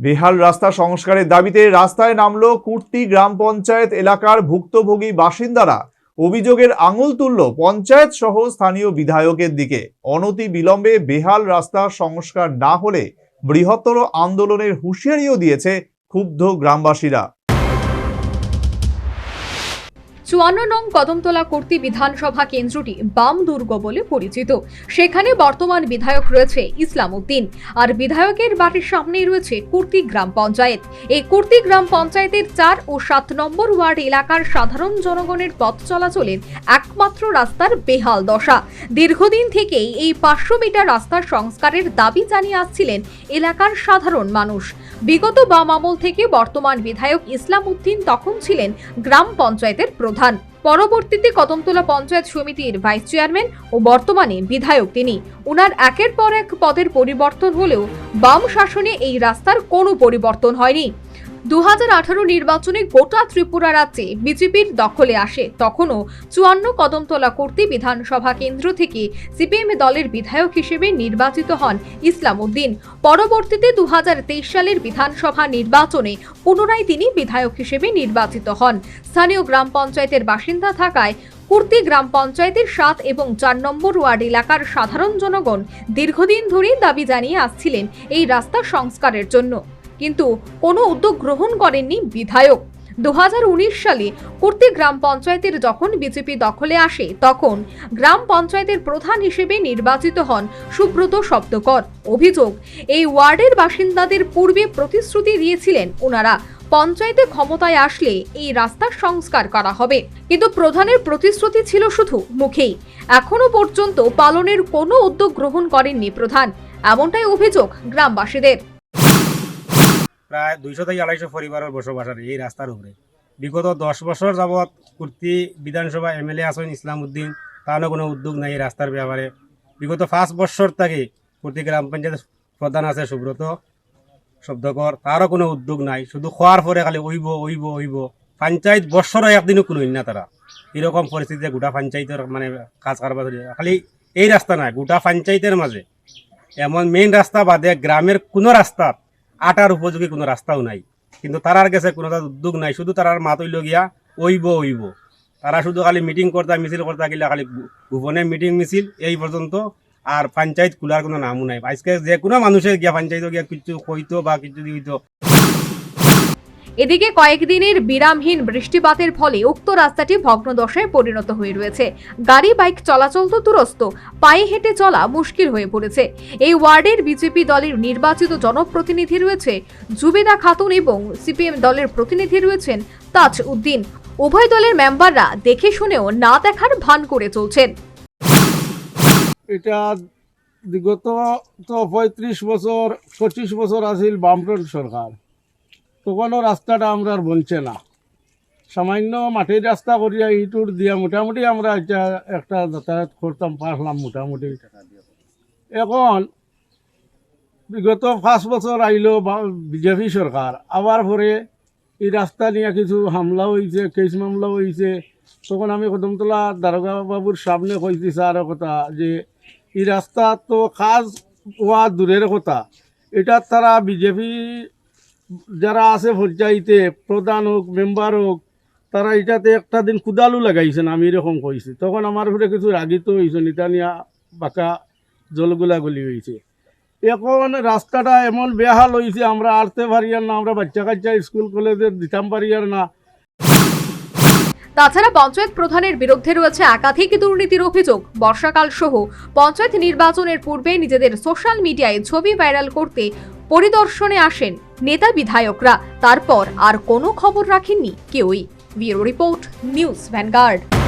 বেহাল রাস্তা সংস্কারের দাবিতে রাস্তায় নামল কুর্তি গ্রাম পঞ্চায়েত এলাকার ভুক্তভোগী বাসিন্দারা। অভিযোগের আঙুল তুলল পঞ্চায়েত সহ স্থানীয় বিধায়কের দিকে। অনতি বিলম্বে বেহাল রাস্তা সংস্কার না হলে বৃহত্তর আন্দোলনের হুঁশিয়ারিও দিয়েছে ক্ষুব্ধ গ্রামবাসীরা। চুয়ান্ন নং কদমতলা কর্তৃ বিধানসভা কেন্দ্রটি বাম দুর্গ বলে পরিচিত। সেখানে বর্তমান বিধায়ক রয়েছে ইসলাম উদ্দিন আর বিধায়কের বাড়ির সামনেই রয়েছে কুর্তি গ্রাম পঞ্চায়েত। এই কুর্তি গ্রাম পঞ্চায়েতের চার ও সাত নম্বর ওয়ার্ড এলাকার সাধারণ জনগণের পথ চলাচলের একমাত্র রাস্তার বেহাল দশা। দীর্ঘদিন থেকেই এই পাঁচশো মিটার রাস্তার সংস্কারের দাবি জানিয়ে আসছিলেন এলাকার সাধারণ মানুষ। বিগত বাম আমল থেকে বর্তমান বিধায়ক ইসলাম উদ্দিন তখন ছিলেন গ্রাম পঞ্চায়েতের প্রধান। পরবর্তীতে কদমতলা পঞ্চায়েত সমিতির ভাইস চেয়ারম্যান ও বর্তমানে বিধায়ক তিনি। উনার একের পর এক পদের পরিবর্তন হলেও বাম শাসনে এই রাস্তার কোনো পরিবর্তন হয়নি। দু হাজার আঠারো নির্বাচনে গোটা ত্রিপুরা রাজ্যে বিজেপির দখলে আসে। তখনও চুয়ান্ন কদমতলা কর্তৃ বিধানসভা কেন্দ্র থেকে সিপিএম দলের বিধায়ক হিসেবে নির্বাচিত হন ইসলাম উদ্দিন পরবর্তীতে দু হাজার তেইশ সালের বিধানসভা নির্বাচনে পুনরায় তিনি বিধায়ক হিসেবে নির্বাচিত হন। স্থানীয় গ্রাম পঞ্চায়েতের বাসিন্দা থাকায় কুর্তি গ্রাম পঞ্চায়েতের সাত এবং চার নম্বর ওয়ার্ড এলাকার সাধারণ জনগণ দীর্ঘদিন ধরেই দাবি জানিয়ে আসছিলেন এই রাস্তা সংস্কারের জন্য। কিন্তু কোনো উদ্যোগ গ্রহণ করেননি বিধায়ক। দু হাজার উনিশ সালে কুর্তি গ্রাম পঞ্চায়েতের যখন বিজেপি দখলে আসে, তখন গ্রাম পঞ্চায়েতের প্রধান হিসেবে নির্বাচিত হন সুব্রত শব্দকর অভিযোগ, এই ওয়ার্ডের বাসিন্দাদের পূর্বে প্রতিশ্রুতি দিয়েছিলেন ওনারা পঞ্চায়েতে ক্ষমতায় আসলে এই রাস্তার সংস্কার করা হবে। কিন্তু প্রধানের প্রতিশ্রুতি ছিল শুধু মুখেই। এখনও পর্যন্ত পালনের কোনো উদ্যোগ গ্রহণ করেননি প্রধান, এমনটাই অভিযোগ গ্রামবাসীদের। প্রায় দুইশো থেকে আড়াইশো পরিবারের বসবাস আর এই রাস্তার উপরে। বিগত দশ বছর যাবৎ কুর্তি বিধানসভা এমএলএ আছেন ইসলাম উদ্দিন তারও কোনো উদ্যোগ নাই এই রাস্তার ব্যাপারে। বিগত পাঁচ বছর থেকে কুর্তি গ্রাম পঞ্চায়েত প্রধান আছে সুব্রত শব্দকর, তারও কোনো উদ্যোগ নাই। শুধু খোয়ার পরে খালি ওইব ওইব ওইব। পঞ্চায়েত বছরও একদিনও কোনো না তারা। এরকম পরিস্থিতিতে গোটা পঞ্চায়েতের মানে কাজ কারবার। খালি এই রাস্তা নাই, গোটা পঞ্চায়েতের মাঝে। এমন মেইন রাস্তা বাদে গ্রামের কোনো রাস্তাত আটার উপযোগী কোনো রাস্তাও নাই। কিন্তু তারার কাছে কোনো উদ্যোগ নাই, শুধু তারার মাত হইল গিয়া ওইব ওইব। তারা শুধু খালি মিটিং করতা, মিছিল করতা, গেলে খালি ভুবনে মিটিং মিছিল, এই পর্যন্ত আর পঞ্চায়েত খোলার কোনো নামও নাই। আজকে যে কোনো মানুষের গিয়া পঞ্চায়েত গিয়া কিছু কইতো বা কিছু হইতো এদিকে কয়েকদিনের বিরামহীন বৃষ্টিপাতের ফলে উক্ত রাস্তাটি ভগ্নদশায় পরিণত হয়ে রয়েছে। গাড়ি, বাইক চলাচল তো দুরস্ত, পায়ে হেঁটে চলা মুশকিল হয়ে পড়েছে। এই ওয়ার্ডের বিজেপি দলের নির্বাচিত জনপ্রতিনিধি রয়েছে জুবেদা খাতুন এবং সিপিএম দলের প্রতিনিধি রয়েছেন তাজ উদ্দিন। উভয় দলের মেম্বাররা দেখে শুনেও না দেখার ভান করে চলছেন। এটা বিগত তো পঁয়ত্রিশ বছর, পঁচিশ বছর আছিল বামফ্রন্ট সরকার। তখনও রাস্তাটা আমরা আর বলছে না। সামান্য মাটির রাস্তা করিয়া ইটুর দিয়া মোটামুটি আমরা একটা যাতায়াত করতাম, পারলাম মোটামুটি। এখন বিগত পাঁচ বছর আইল বিজেপি সরকার। আবার পরে এই রাস্তা নিয়ে কিছু হামলা হয়েছে কেস মামলা হয়েছে তখন আমি কদমতলা দারোগা বাবুর সামনে কইছি স্যার কথা যে, এই রাস্তা তো কাজ হওয়া দূরের কথা। এটা তারা বিজেপি যারা আছে পঞ্চায়েতে, প্রধান হোক, মেম্বার হোক, তারা এটাতে একটা দিন কুদালু লাগাইছেন, আমি এরকম কইছি। তখন আমার উপরে কিছু রাগিত হয়েছে নিতা নিয়া বাঁকা জলগুলা গলি হয়েছে এখন রাস্তাটা এমন বেহাল হয়েছে আমরা আরতে পারি আর না, আমরা বাচ্চা কাচ্চা স্কুল, কলেজে দিতাম পারি আর না। তাছাড়া পঞ্চায়েত প্রধানের বিরুদ্ধে রয়েছে একাধিক দুর্নীতির অভিযোগ বর্ষাকাল সহ পঞ্চায়েত নির্বাচনের পূর্বে নিজেদের সোশ্যাল মিডিয়ায় ছবি ভাইরাল করতে পরিদর্শনে আসেন নেতা বিধায়করা। তারপর আর কোনো খবর রাখেননি কেউই। Bureau report news Vanguard.